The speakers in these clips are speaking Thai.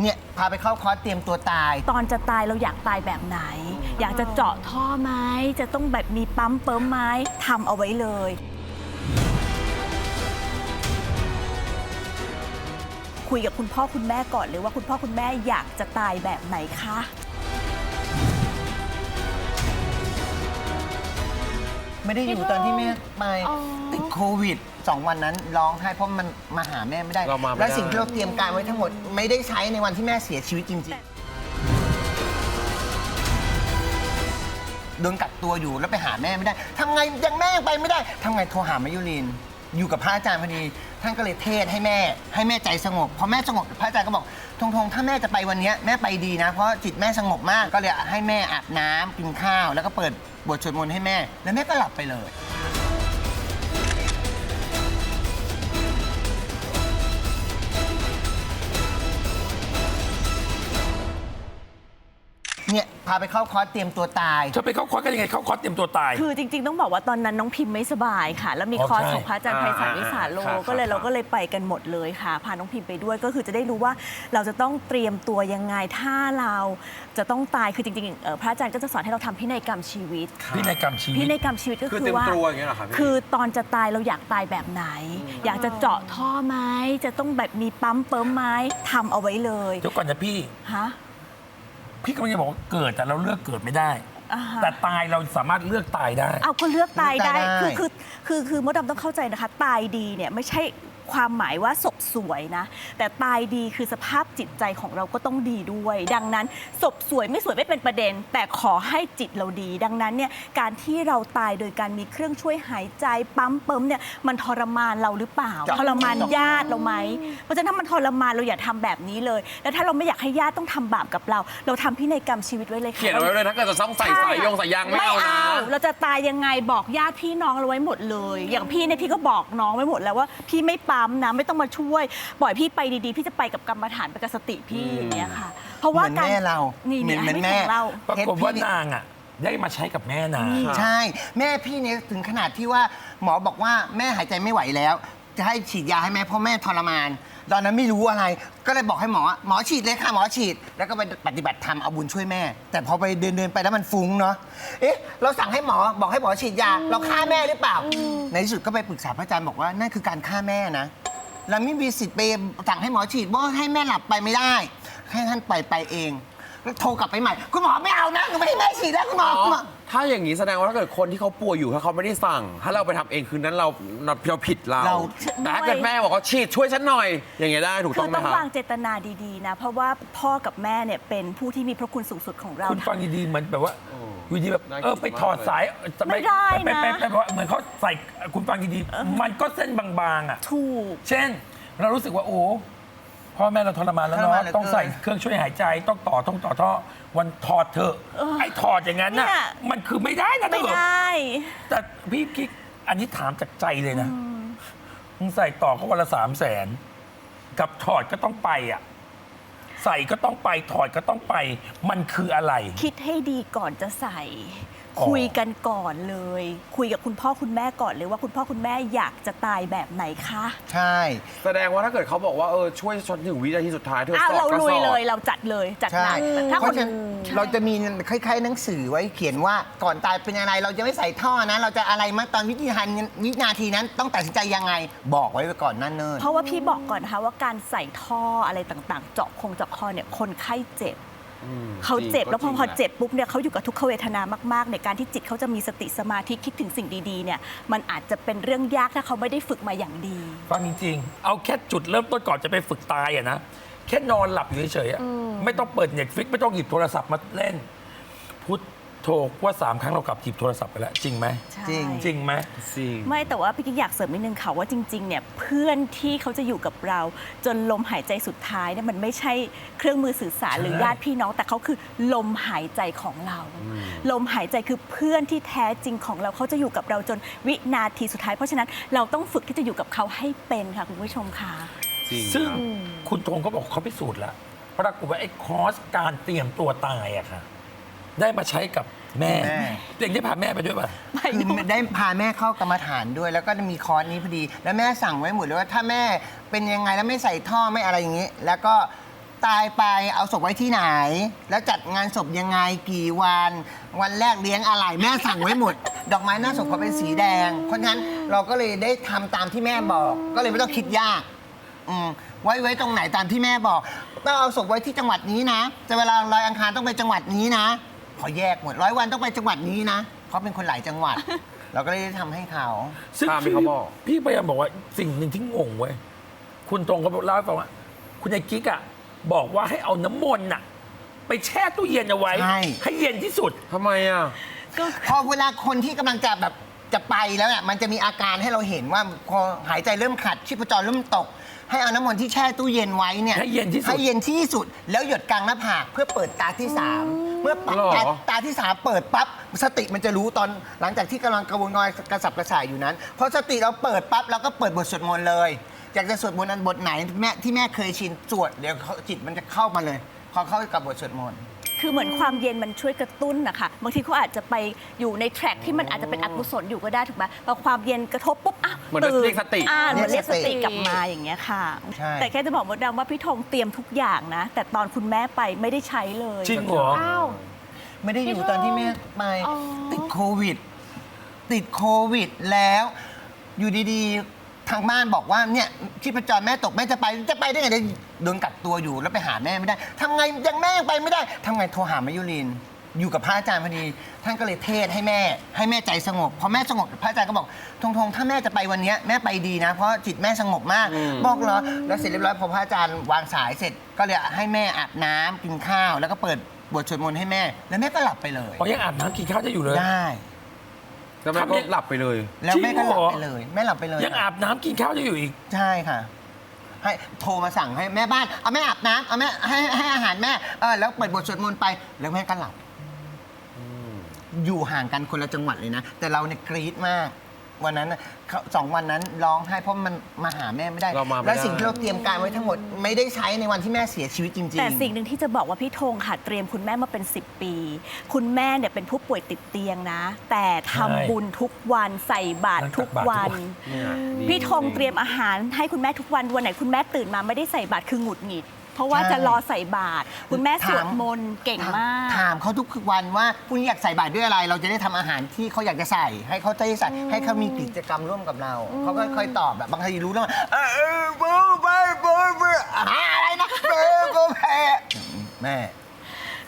เนี่ยพาไปเข้าคอร์สเตรียมตัวตาย ตอนจะตายเราอยากตายแบบไหน อยากจะเจาะท่อไหมจะต้องแบบมีปั๊มเปิมไหมทำเอาไว้เลย คุยกับคุณพ่อคุณแม่ก่อนเลยว่าคุณพ่อคุณแม่อยากจะตายแบบไหนคะ ไม่ได้อยู่ตอนที่แม่ไปอ๋อติดโควิด สองวันนั้นร้องไห้เพราะมันมาหาแม่ไม่ได้ เรามาไม่ได้ และสิ่งที่เราเตรียมการไว้ทั้งหมดไม่ได้ใช้ในวันที่แม่เสียชีวิตจริงๆโดนกักตัวอยู่แล้วไปหาแม่ไม่ได้ทำไงยังแม่ยังไปไม่ได้ทำไงโทรหามายุรินอยู่กับพระอาจารย์พอดี ท่านก็เลยเทศน์ให้แม่ ให้แม่ใจสงบพอแม่สงบพระอาจารย์ก็บอกทงทงถ้าแม่จะไปวันเนี้ยแม่ไปดีนะ เพราะจิตแม่สงบมากก็เลยให้แม่อาบน้ำกินข้าว แล้วก็เปิดบทสวดมนต์ให้แม่ แล้วแม่ก็หลับไปเลย เนี่ยพาไปเข้าคอร์สเตรียมตัวตาย เธอไปเข้าคอร์สกันยังไงเข้าคอร์สเตรียมตัวตาย คือจริง ๆ ต้องบอกว่าตอนนั้นน้องพิมพ์ไม่สบายค่ะ แล้วมีอ๋อคอร์สใช่ของพระอาจารย์ไพศาลวิสาโลอ่าอ่าก็เลยครับเราก็เลยไปกันหมดเลยค่ะ พาน้องพิมพ์ไปด้วยก็คือจะได้รู้ว่าเราจะต้องเตรียมตัวยังไงถ้าเราจะต้องตายคือจริงๆเอ่อพระอาจารย์ก็จะสอนให้เราทำพินัยกรรมชีวิต พินัยกรรมชีวิพิต นัยกรรมชีวิตก็คือคืเต็อมว่า ตัวอย่างเงี้ยเหรอครับพี่ คือตอนจะตายเราอยากตายแบบไหน อยากจะเจาะท่อไหมจะต้องแบบมีปั๊มเปิมไหมทำเอาไว้เลยเดี๋ยวก่อนนะพี่ ฮะ พี่กำลังจะบอกว่าเกิดแต่เราเลือกเกิดไม่ได้ อ่าฮะ แต่ตายเราสามารถเลือกตายได้ เอาก็เลือกตายได้ เลือกตายได้คือคือคือคือมดดำต้องเข้าใจนะคะ ตายดีเนี่ยไม่ใช่ ความหมายว่าศพสวยนะ แต่ตายดีคือสภาพจิตใจของเราก็ต้องดีด้วย ดังนั้นศพสวยไม่สวยไม่เป็นประเด็น แต่ขอให้จิตเราดี ดังนั้นเนี่ยการที่เราตายโดยการมีเครื่องช่วยหายใจปั๊มเปิมเนี่ยมันทรมานเราหรือเปล่าจ้ะทรมานญาติเราไหมเพราะฉะนั้นถ้ามันทรมานเราอย่าทำแบบนี้เลย แล้วถ้าเราไม่อยากให้ญาติต้องทำบาปกับเรา เราทำพินัยกรรมชีวิตไว้เลยค่ะ เขียนเอาไว้เลยถ้าเกิดจะต้องใส่สายยงสายยางไม่เอานะ เราจะตายยังไงบอกญาติพี่น้องเราไว้หมดเลย อย่างพี่เนี่ยพี่ก็บอกน้องไว้หมดแล้วว่าพี่ไม่ปั๊มนะไม่ต้องมาช่วยปล่อยพี่ไปดีๆ พี่จะไปกับกรรมฐานไปกับสติพี่อย่างเงี้ยค่ะ เพราะว่าเหมือนการแม่เรานี่เหมือนนี่เหมือนอัแม่ของเรา ปรากฏว่านางอะ ได้มาใช้กับแม่นาง ใช่ แม่พี่เนี่ยถึงขนาดที่ว่าหมอบอกว่าแม่หายใจไม่ไหวแล้ว จะให้ฉีดยาให้แม่เพราะแม่ทรมาน ตอนนั้นไม่รู้อะไร ก็เลยบอกให้หมอหมอฉีดเลยค่ะหมอฉีด แล้วก็ไปปฏิบัติธรรมเอาบุญช่วยแม่ แต่พอไปเดินเดินๆไปแล้วมันฟุ้งเนาะเอ๊ะเราสั่งให้หมอบอกให้หมอฉีดยาเราฆ่าแม่หรือเปล่า ในที่สุดก็ไปปรึกษาพระอาจารย์บอกว่านั่นคือการฆ่าแม่นะ เราไม่มีสิทธิ์ไปสั่งให้หมอฉีดเพราะให้แม่หลับไปไม่ได้ ให้ท่านไปไปเองแล้ว โทรกลับไปใหม่ คุณหมอไม่เอานะหนูไม่ให้แม่ฉีดแล้วคุณหมอคุณหมอ ถ้าอย่างนี้แสดงว่าถ้าเกิดคนที่เขาป่วยอยู่ถ้าเขาไม่ได้สั่ง ถ้าเราไปทำเองคืนนั้นเราเราผิดเราเรา แต่ถ้าเกิดแม่บอกว่าฉีดช่วยฉันหน่อย อย่างเงี้ยได้ถูกคืต้อองไหมต้องครับ วางเจตนาดีๆนะ เพราะว่าพ่อกับแม่เนี่ยเป็นผู้ที่มีพระคุณสูงสุดของเรา คุณฟังดีๆเหมือนแบบว่าโอ้อยู่ดีแบบน่าคิดเออไปถอดสายไม่ได้ไปนะ ไปไปไปแบบว่าเหมือนเขาใส่คุณฟังดีๆมันก็เส้นบางๆอะ ถูก เช่น เรารู้สึกว่าโอ้ พ่อแม่เราทรมานแล้วทรเนาะมานเหลือเกินต้องใส่เครื่องช่วยหายใจต้องต่อต้องต่อท่อวันถอดเถอะเออไอ้ถอดอย่างนั้นน่ะเนี่ย มันคือไม่ได้นะไม่เถอะได้ แต่พี่คิดอันนี้ถามจากใจเลยนะมึงใส่ต่อเขาวันละสามแสนกับถอดก็ต้องไปอะใส่ก็ต้องไปถอดก็ต้องไป มันคืออะไร คิดให้ดีก่อนจะใส่อ๋อ คุยกันก่อนเลย คุยกับคุณพ่อคุณแม่ก่อนเลยว่าคุณพ่อคุณแม่อยากจะตายแบบไหนคะใช่ แสดงว่าถ้าเกิดเขาบอกว่าเออช่วยจนถึงวินาทีสุดท้ายเธออ้าวสอดเราก็ลุสยอเลดยเราจัดเลยจัดหใช่นักถ้าเพคนราะฉะนั้นเราจะมีคล้ายๆหนังสือไว้เขียนว่าก่อนตายเป็นอะไรเราจะไม่ใส่ท่อนะ เราจะอะไรมาตอนวินาทีวินาทีนั้นต้องตัดสินใจยังไงบอกไว้ก่อนนั่นเนิ่น เพราะว่าพี่บอกก่อนนะคะว่าการใส่ท่ออะไรต่างๆ เจาะคงเจาะคอเนี่ยคนไข้เจ็บอืม เขาเจ็บจริงแล้วพอก็พอจริงเจ็บปุ๊บเนี่ยเขาอยู่กับทุกขเวทนามากๆ ในการที่จิตเขาจะมีสติสมาธิคิดถึงสิ่งดีๆเนี่ยมันอาจจะเป็นเรื่องยากถ้าเขาไม่ได้ฝึกมาอย่างดี ฟังจริงๆ เอาแค่จุดเริ่มต้นก่อนจะไปฝึกตายอะนะแค่นอนหลับอยู่เฉยๆอะไม่ต้องเปิดเน็ตฟิกไม่ต้องหยิบโทรศัพท์มาเล่น พุท โทรว่าสามครั้งเรากลับหยิบโทรศัพท์ไปแล้ว จริงไหมใช่ จริง จริงไหม จริง ไม่แต่ว่าพี่กิ๊กอยากเสริมนิดนึงค่ะว่าจริงๆเนี่ยเพื่อนที่เขาจะอยู่กับเรา จนลมหายใจสุดท้ายเนี่ยมันไม่ใช่เครื่องมือสื่อสารใช่หรือญาติพี่น้อง แต่เขาคือลมหายใจของเรา ลมหายใจคือเพื่อนที่แท้จริงของเราเขาจะอยู่กับเราจนวินาทีสุดท้ายเพราะฉะนั้นเราต้องฝึกที่จะอยู่กับเขาให้เป็นค่ะคุณผู้ชมค่ะ จริงซึ่งครับคุณธงเขาบอกเขาพิสูจน์แล้วปรากฏว่าไอ้คอร์สการเตรียมตัวตายอะค่ะ ได้มาใช้กับ แม่แม่ เด็กได้พาแม่ไปด้วยป่ะไปคือดูได้พาแม่เข้ากรรมฐานด้วย แล้วก็มีคอร์สนี้พอดี แล้วแม่สั่งไว้หมดเลยว่าถ้าแม่เป็นยังไงแล้วไม่ใส่ท่อไม่อะไรอย่างนี้ แล้วก็ตายไปเอาศพไว้ที่ไหน แล้วจัดงานศพยังไงกี่วัน วันแรกเลี้ยงอะไร แม่สั่งไว้หมด ดอกไม้หน้าศพเขาเป็นสีแดงเพราะฉะนั้นเราก็เลยได้ทำตามที่แม่บอก ก็เลยไม่ต้องคิดยาก อืมไว้ไว้ตรงไหนตามที่แม่บอกต้องเอาศพไว้ที่จังหวัดนี้นะ จะเวลาลอยอังคารต้องไปจังหวัดนี้นะ ขอแยกหมดร้อยวันต้องไปจังหวัดนี้นะเขาเป็นคนหลายจังหวัด เราก็เลยได้ทำให้เขาซึ่งตามที่เขาบอก พี่พยายามบอกว่าสิ่งหนึ่งที่งงเว้ยคุณตรงเขาเล่าให้ฟังว่าคุณยายกิ๊กอะบอกว่าให้เอาน้ำมนต์น่ะ ไปแช่ตู้เย็นเอาไว้ใช่ให้เย็นที่สุด ทำไมอะ พอเวลาคนที่กำลังจะแบบจะไปแล้วเนี่ยมันจะมีอาการให้เราเห็นว่าพอหายใจเริ่มขัดชีพจรเริ่มตก ให้เอาน้ำมนต์ที่แช่ตู้เย็นไว้เนี่ยให้เย็นที่สุด ให้เย็นที่สุด แล้วหยดกลางหน้าผากเพื่อเปิดตาที่สามเมื่อปหรอ ตาตาที่สามเปิดปั๊บสติมันจะรู้ตอนหลังจากที่กำลังกระวนกระวายกระสับกระส่ายอยู่นั้นพอสติเราเปิดปั๊บเราก็เปิดบทสวดมนต์เลยอยากจะสวดมนต์อันบทไหนแม่ที่แม่เคยชินสวดเดี๋ยวเขาจิตมันจะเข้ามาเลยพอเข้ากับบทสวดมนต์ คือเหมือนความเย็นมันช่วยกระตุ้นนะคะบางทีเขาอาจจะไปอยู่ในแทร็กที่มันอาจจะเป็นอกุศลอยู่ก็ได้ถูกไหมพอความเย็นกระทบปุ๊บอะเหมือนตื่นเรียกสติ อ่าเหมือนเรียกสเรียกสติติกลับมาอย่างเงี้ยค่ะ ใช่ แต่แค่จะบอกมดดำว่าพี่ธงเตรียมทุกอย่างนะ แต่ตอนคุณแม่ไปไม่ได้ใช้เลย จริงเหรอ อ้าว ไม่ได้อยู่ตอนที่แม่ไปอ๋อ ติดโควิด ติดโควิดแล้ว อยู่ดีๆ ทางบ้านบอกว่าเนี่ยที่ประจรแม่ตกแม่จะไปจะไปได้ไงเดี๋ยว โดนกักตัวอยู่แล้วไปหาแม่ไม่ได้ทำไงยังแม่ยังไปไม่ได้ทำไงโทรหามายุรินทร์อยู่กับพระอาจารย์พอดี ท่านก็เลยเทศให้แม่ ให้แม่ใจสงบพอแม่สงบพระอาจารย์ก็บอกทงทงถ้าแม่จะไปวันเนี้ยแม่ไปดีนะ เพราะจิตแม่สงบมากอืมบอกเหรอแล้วเสร็จเรียบร้อยพอพระอาจารย์วางสายเสร็จก็เลยให้แม่อาบน้ำกินข้าว แล้วก็เปิดบทสวดมนต์ให้แม่ แล้วแม่ก็หลับไปเลยพอยังอาบน้ำกินข้าวจะอยู่เลย ได้ แล้วแม่ก็หลับไปเลย แล้วแม่ก็หลับจริงเหรอไปเลย แม่หลับไปเลยยังอาบน้ำกินข้าวจะอยู่อีก ใช่ค่ะ ให้โทรมาสั่งให้แม่บ้าน เอาแม่อาบน้ำเอาแม่ให้ให้อาหารแม่เออแล้วเปิดบทสวดมนต์ไปแล้วแม่ก็หลับอยู่ห่างกันคนละจังหวัดเลยนะ แต่เราเนี่ยกรี๊ดมาก วันนั้นน่ะเขาสองวันนั้นร้องไห้เพราะมันมาหาแม่ไม่ได้ เรามาไม่ได้ แล้วสิ่งที่เราเตรียมการไว้ทั้งหมดไม่ได้ใช้ในวันที่แม่เสียชีวิตจริง ๆ แต่สิ่งหนึ่งที่จะบอกว่าพี่ธงค่ะเตรียมคุณแม่มาเป็น 10 ปี คุณแม่เนี่ยเป็นผู้ป่วยติดเตียงนะ แต่ทำใช่บุญทุกวันใส่บาตรทุกวัน เนี่ยดีพี่ธงจริเตรียมอาหารให้คุณแม่ทุกวันวันไหนคุณแม่ตื่นมาไม่ได้ใส่บาตรคือหงุดหงิด เพราะว่าใช่จะรอใส่บาตรคุณแม่สวดถามมนต์เก่งมาก ถามเขาทุกวันว่าพรุ่งนี้อยากใส่บาตรด้วยอะไร เราจะได้ทำอาหารที่เขาอยากจะใส่ ให้เขาได้ใส่ให้เขามีกิจกรรมร่วมกับเรา เขาก็ค่อยตอบแบบบางทีรู้แล้วว่าเออเออบูไปบูไปอะไรนะเบอร์บูแพ้แม่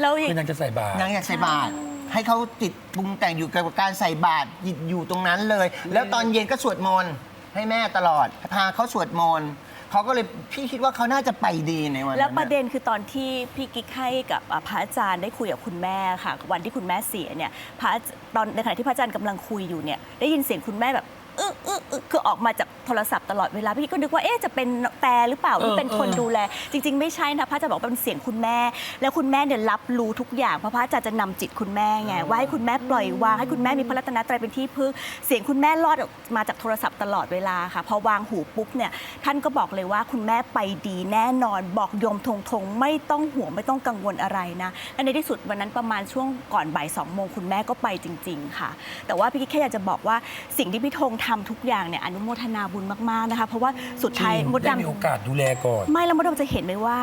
แล้วอีกคือนางจะใส่บาตร นางอยากใส่บาตรให้เขาติดปรุงแต่งอยู่กับการใส่บาตรอยู่ตรงนั้นเลย แล้วตอนเย็นก็สวดมนต์ให้แม่ตลอดพาเขาสวดมนต์ เขาก็เลยพี่คิดว่าเขาน่าจะไปดีในวันนั้นแล้วประเด็นคือตอนที่พี่กิ๊กให้กับอ่าพระอาจารย์ได้คุยกับคุณแม่ค่ะ วันที่คุณแม่เสียเนี่ยพระอาตอนในขณะที่พระอาจารย์กำลังคุยอยู่เนี่ยได้ยินเสียงคุณแม่แบบ อึ๊กอึ๊กอึ๊กคือออกมาจากโทรศัพท์ตลอดเวลาพี่กิ๊กก็นึกว่าเอ๊ะจะเป็นแต่หรือเปล่าที่เป็นคนเออดูแล จริง ๆ ไม่ใช่นะพระอาจารย์บอกว่าเป็นเสียงคุณแม่ แล้วคุณแม่เนี่ยรับรู้ทุกอย่างเพราะพระอาจารย์จะนำจิตคุณแม่ไงว่าให้คุณแม่ปล่อยวางให้คุณแม่มีพระรัตนตรัยเป็นที่พึ่งเสียงคุณแม่รอดออกมาจากโทรศัพท์ตลอดเวลาค่ะพอวางหูปุ๊บเนี่ยท่านก็บอกเลยว่าคุณแม่ไปดีแน่นอนบอกโยมทงทงไม่ต้องห่วงไม่ต้องกังวลอะไรนะและในที่สุดวันนั้นประมาณช่วงก่อนบ่ายสองโมงคุณแม่ก็ไปจริง ๆ ค่ะ แต่ว่าพี่กิ๊กแค่อยากจะบอกว่าสิ่งที่พี่ธงทำทุกอย่างเนี่ยอนุโมทนาบุญมากๆนะคะ เพราะว่าสุดท้ายมดได้ดำมีโอกาสดูแลก่อนไม่แล้วมดดำจะเห็นไหมว่า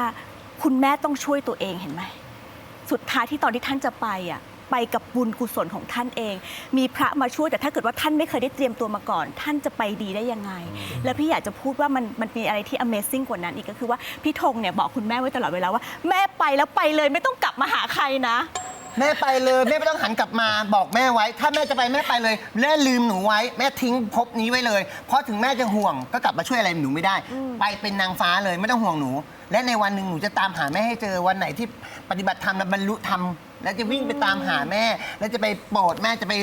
คุณแม่ต้องช่วยตัวเองเห็นไหม สุดท้ายที่ตอนที่ท่านจะไปอะไปกับบุญกุศลของท่านเอง มีพระมาช่วยแต่ถ้าเกิดว่าท่านไม่เคยได้เตรียมตัวมาก่อน ท่านจะไปดีได้ยังไง แล้วพี่อยากจะพูดว่ามันมันมีอะไรที่ Amazing กว่านั้นอีกก็คือว่าพี่ธงเนี่ยบอกคุณแม่ไว้ตลอดเวลาว่า แม่ไปแล้วไปเลยไม่ต้องกลับมาหาใครนะ แม่ไปเลยแม่ไม่ต้องหันกลับมาบอกแม่ไว้ ถ้าแม่จะไปแม่ไปเลยแม่ลืมหนูไว้ แม่ทิ้งภพนี้ไว้เลย เพราะถึงแม่จะห่วงก็กลับมาช่วยอะไรหนูไม่ได้ ไปเป็นนางฟ้าเลยไม่ต้องห่วงหนู และในวันหนึ่งหนูจะตามหาแม่ให้เจอวันไหนที่ปฏิบัติธรรมและบรรลุธรรมแล้วจะวิ่งไปตามหาแม่ แล้วจะไปโปรดแม่จะไป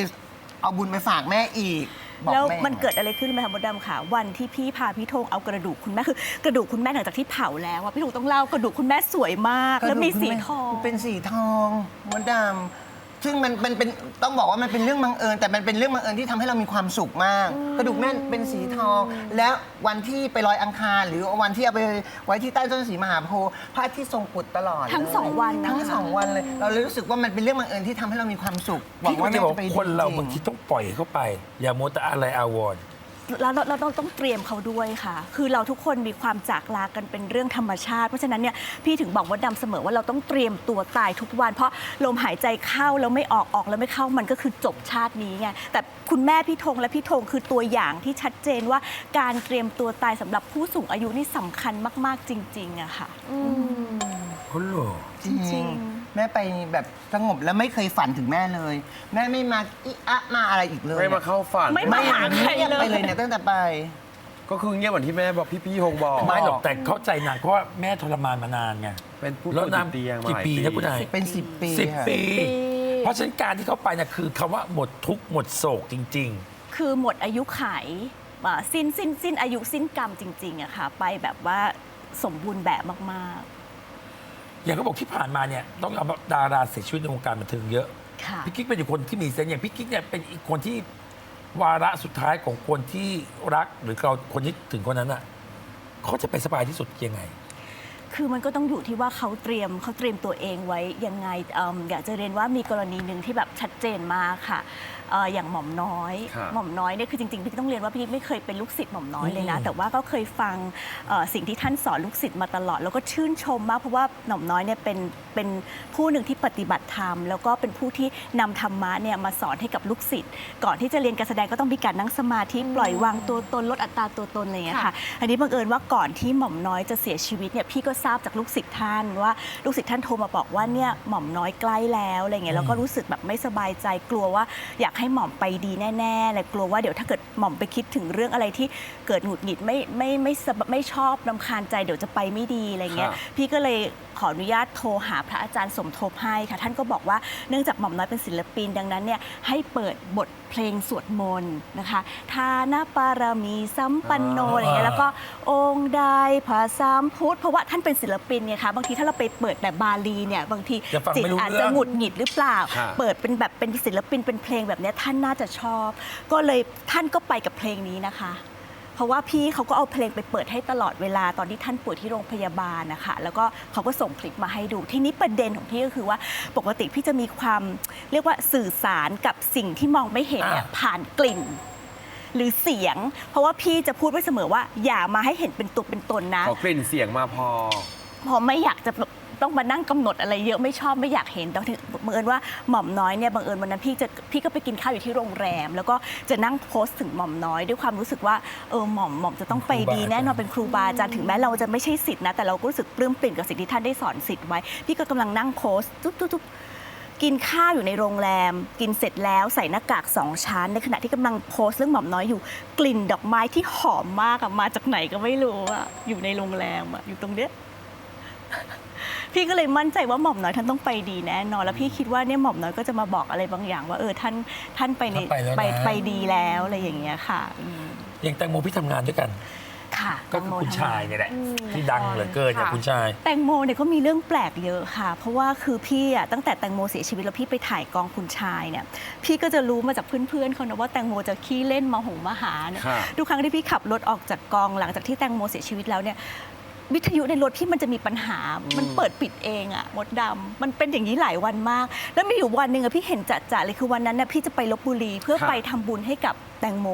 เอาบุญไปฝากแม่อีก บอกแล้วแม่มันเกิดอะไรขึ้นไหมคะมดดำค่ะ วันที่พี่พาพี่ธงเอากระดูกคุณแม่คือกระดูกคุณแม่หลังจากที่เผาแล้วอะพี่ธงต้องเล่ากระดูกคุณแม่สวยมาก แล้วมีสีทองเป็นสีทองมดดำ ซึ่งมันมันเป็นต้องบอกว่ามันเป็นเรื่องบังเอิญแต่มันเป็นเรื่องบังเอิญที่ทำให้เรามีความสุขมาก กระดูกแม่เป็นสีทอง แล้ววันที่ไปลอยอังคาร หรือวันที่เอาไปไว้ที่ใต้ต้นสีมหาโพธิ์พระอาทิตย์ทรงกุดตลอดทั้งเลยสองวันนะคะ ทั้งสองวันเลย เราเลยรู้สึกว่ามันเป็นเรื่องบังเอิญที่ทำให้เรามีความสุขหวัพี่งก็ว่าจะแม่บอกจะไปคนเราจงๆบางทีต้องปล่อยเข้าไป อย่ามัวแต่อะไรอาวรณ์ แล้วเราเราต้องต้องเตรียมเขาด้วยค่ะ คือเราทุกคนมีความจากลากันเป็นเรื่องธรรมชาติ เพราะฉะนั้นเนี่ยพี่ถึงบอกว่าดำเสมอว่าเราต้องเตรียมตัวตายทุกวัน เพราะลมหายใจเข้าแล้วไม่ออกออกแล้วไม่เข้ามันก็คือจบชาตินี้ไงแต่คุณแม่พี่ธงและพี่ธงคือตัวอย่างที่ชัดเจนว่าการเตรียมตัวตายสำหรับผู้สูงอายุนี่สำคัญมาก ๆ จริงๆอะค่ะอ๋อเหรอ จริงจริง แม่ไปแบบสงบแล้วไม่เคยฝันถึงแม่เลย แม่ไม่มาอิอะมาอะไรอีกเลยไม่มาเข้าฝันไม่ไม่หาใครเงียบเลย ไปเลยเนี่ยตั้งแต่ไป ก็คือเงียบเหมือนที่แม่บอกพี่พี่ๆฮงบอกไม่หรอกแต่เข้าใจนางเพราะว่าแม่ทรมานมานานไงเป็นผู้แล้วป่วยนางติดเตียงมากี่หลายปีนะคุณนาย เป็นสิบปีสิบค่ะ ปี เพราะฉะนั้นการที่เขาไปน่ะคือคำว่าหมดทุกข์หมดโศกจริง คือหมดอายุไขอ่าสิ้นสิ้นสิ้นอายุสิ้นกรรมจริงๆอะค่ะ ไปแบบว่าสมบูรณ์แบบมากๆ อย่างเขาบอกที่ผ่านมาเนี่ยต้องยอมรับดาราเสียชีวิตในวงการบันเทิงเยอะๆค่ะ พี่กิ๊กเป็นอีกคนที่มีเซนส์อย่างพี่กิ๊กเนี่ยเป็นอีกคนที่วาระสุดท้ายของคนที่รักหรือเราคนที่ถึงคนนั้นอะเขาจะไปสบายที่สุดยังไง คือมันก็ต้องอยู่ที่ว่าเขาเตรียมเขาเตรียมตัวเองไว้ยังไงเอิ่มอยากจะเรียนว่ามีกรณีหนึ่งที่แบบชัดเจนมากค่ะเอ่ออย่างหม่อมน้อย ครับหม่อมน้อยเนี่ยคือจริงๆพี่ต้องเรียนว่าพี่ไม่เคยเป็นลูกศิษย์หม่อมน้อยเลยนะ อืม แต่ว่าก็เคยฟังเอ่อสิ่งที่ท่านสอนลูกศิษย์มาตลอด แล้วก็ชื่นชมมากเพราะว่าหม่อมน้อยเนี่ยเป็นเป็นผู้หนึ่งที่ปฏิบัติธรรม แล้วก็เป็นผู้ที่นำธรรมะเนี่ยมาสอนให้กับลูกศิษย์ก่อนที่จะเรียนการแสดงก็ต้องมีการนั่งสมาธิปล่อยวางตัวตนลดอัตราตัวตนอะไรอย่างเงี้ยค่ะอันนี้บังเอิญว่าก่อนที่หม่อมน้อยจะเสียชีวิตเนี่ยพี่ก็ทราบจากลูกศิษย์ท่านว่าลูกศิษย์ท่านโทรมาบอกว่าเนี่ยหม่อมน้อยใกล้แล้วอะไรเงี้ยแล้วก็รู้สึกแบบไม่สบายใจกลัวว่าอยากให้หม่อมไปดีแน่ๆเลยกลัวว่าเดี๋ยวถ้าเกิดหม่อมไปคิดถึงเรื่องอะไรที่เกิดหงุดหงิดไม่ไม่ไม่สบไม่ชอบรำคาญใจเดี๋ยวจะไปไม่ดีอะไรเงี้ยครับพี่ก็เลยขออนุญาตโทรหาพระอาจารย์สมทบให้ค่ะ ท่านก็บอกว่าเนื่องจากหม่อมน้อยเป็นศิลปิน ดังนั้นเนี่ยให้เปิดบทเพลงสวดมนต์นะคะทานาปารมีสัมปันโนอะไรอย่างเงี้ยแล้วก็องค์ใดภาษามพุทธเพราะว่าท่านเป็นศิลปินเนี่ยค่ะบางทีถ้าเราไปเปิดแบบบาลีเนี่ยบางทีจะฟังจิตไม่รู้อาจเรื่จะอง หงุดหงิดหรือเปล่าครับเปิดเป็นแบบเป็นศิลปินเป็นเพลงแบบเนี้ยท่านน่าจะชอบ ก็เลยท่านก็ไปกับเพลงนี้นะคะ เพราะว่าพี่เขาก็เอาเพลงไปเปิดให้ตลอดเวลาตอนที่ท่านป่วยที่โรงพยาบาลนะคะแล้วก็เขาก็ส่งคลิปมาให้ดูที่นี้ประเด็นของพี่ก็คือว่าปกติพี่จะมีความเรียกว่าสื่อสารกับสิ่งที่มองไม่เห็นเนี่ยอ่าผ่านกลิ่นหรือเสียง เพราะว่าพี่จะพูดไว้เสมอว่า อย่ามาให้เห็นเป็นตัวเป็นตนนะขอกลิ่นเสียงมาพอ พอไม่อยากจะแบบ ต้องมานั่งกำหนดอะไรเยอะไม่ชอบไม่อยากเห็นแต่ถึงบังเอิญว่าหม่อมน้อยเนี่ยบังเอิญวันนั้นพี่จะพี่ก็ไปกินข้าวอยู่ที่โรงแรม แล้วก็จะนั่งโพสต์ถึงหม่อมน้อย ด้วยความรู้สึกว่าเออหม่อมหม่อมจะต้องไปดีแน่นอนเป็นครูบาอาจารย์ถึงแม้เราจะไม่ใช่สิทธิ์นะแต่เราก็รู้สึกปลื้มปริ่มกับสิ่งที่ท่านได้สอนสิทธิ์ไว้ พี่ก็กำลังนั่งโพสต์ตุ๊บตุ๊บตุ๊บกินข้าวอยู่ในโรงแรม กินเสร็จแล้วใส่หน้ากากสองชั้น ในขณะที่กำลังโพสต์เรื่องหม่อมน้อยอยู่ กลิ่นดอกไม้ที่หอมมากอะมาจากไหนก็ไม่รู้อะอยู่ในโรงแรมอะอยู่ตรงเนี้ย พี่ก็เลยมั่นใจว่าหม่อมน้อยท่านต้องไปดีแน่นอนแล้วพี่คิดว่าเนี่ยหม่อมน้อยก็จะมาบอกอะไรบางอย่าง ว่าเออท่านท่านไปในท่านไปแล้วนะ ไปไปดีแล้วอะไรอย่างเงี้ยค่ะอืมอย่างแตงโมพี่ทำงานด้วยกัน ค่ะก็คือแตงโมคุณทำงนชายเนี่ยแหละอืมที่ดังเหลือเกินเนี่ยค่ะ คุณชาย แตงโมเนี่ยก็มีเรื่องแปลกเยอะค่ะ เพราะว่าคือพี่อะตั้งแต่แตงโมเสียชีวิตแล้วพี่ไปถ่ายกองคุณชายเนี่ย พี่ก็จะรู้มาจากเพื่อนๆเขานะว่าแตงโมจะขี้เล่นมาหงมาหาเนี่ยครับทุกครั้งที่พี่ขับรถออกจากกองหลังจากที่แตงโมเสียชีวิตแล้วเนี่ย วิทยุในรถพี่มันจะมีปัญหา มันเปิดปิดเองอะมดดำมันเป็นอย่างนี้หลายวันมาก แล้วมีอยู่วันหนึ่งอะพี่เห็นจะจะๆเลยคือวันนั้นเนี่ยพี่จะไปลบบุรีเพื่อครับไปทำบุญให้กับแตงโม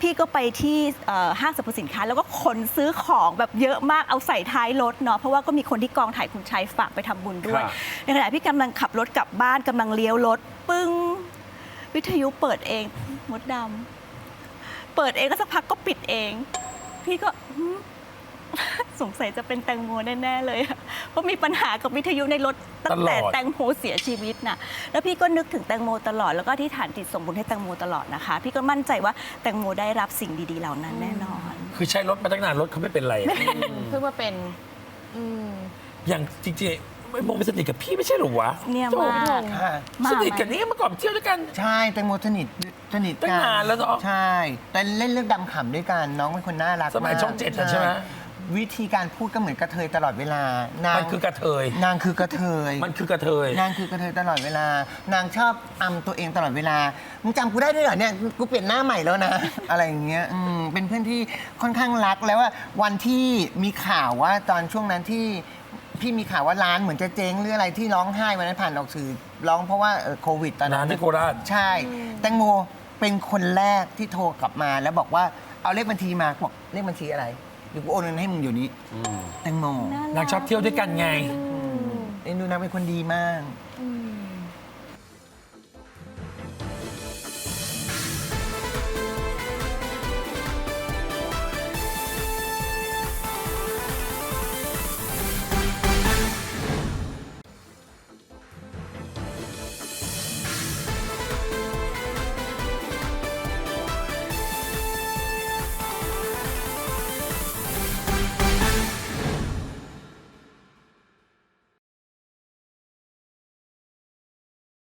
พี่ก็ไปที่เอ่อห้างสรรพสินค้า แล้วก็ขนซื้อของแบบเยอะมากเอาใส่ท้ายรถเนาะเพราะว่าก็มีคนที่กองถ่ายคุณชัยฝากไปทำบุญด้วยครับในขณะพี่กำลังขับรถกลับบ้านกำลังเลี้ยวรถปึ้ง วิทยุเปิดเองมดดำเปิดเองก็สักพักก็ปิดเอง พี่ก็หืม สงสัยจะเป็นแตงโมแน่ๆเลยอะเพราะมีปัญหากับวิทยุในรถตั้งแต่ตลอด แตงโมเสียชีวิตน่ะ แล้วพี่ก็นึกถึงแตงโมตลอด แล้วก็ที่ฐานจิตส่งบุญให้แตงโมตลอดนะคะ พี่ก็มั่นใจว่าแตงโมได้รับสิ่งดีๆเหล่านั้นแน่นอน คือใช้รถมาตั้งนานรถเขาไม่เป็นไร เพิ่งมาเป็น อืม อย่างจริงๆไม่โมเป็นสนิทกับพี่ไม่ใช่เหรอวะเนี่ยโถ่มาก ค่ะมาสนิทไหมกันนี่เมื่อก่อนเที่ยวด้วยกัน ใช่แตงโมสนิทสนิทตั้กังนานแล้วเนอะใช่ แต่เล่นเรื่องดำขำด้วยกันน้องเป็นคนน่ารักสมัยากช่องเจ็ดอะใช่ไหม วิธีการพูดก็เหมือนกระเทยตลอดเวลานางมันคือกระเทย นางคือกระเทย มันคือกระเทย นางคือกระเทยตลอดเวลา นางชอบอำตัวเองตลอดเวลา มึงจำกูได้ด้วยเหรอเนี่ย กูเปลี่ยนหน้าใหม่แล้วนะ อะไรอย่างเงี้ยอืมเป็นเพื่อนที่ค่อนข้างรักแล้วว่าวันที่มีข่าวว่าตอนช่วงนั้นที่พี่มีข่าวว่าร้านเหมือนจะเจ๊งหรืออะไรที่ร้องไห้วันนั้นผ่านออกสื่อร้องเพราะว่าเอ่อโควิดตอนนั้ร้านนที่โคราช ใช่ แตงโมเป็นคนแรกที่โทรกลับมาแล้วบอกว่าเอาเลขบัญชีมาบอกเลขบัญชีอะไร เดี๋ยวกูโอนเงินให้มึงอยู่นี้อืมแตงโมนางชอบเที่ยวด้วยกันไง เอ็นดูนางเป็นคนดีมากอื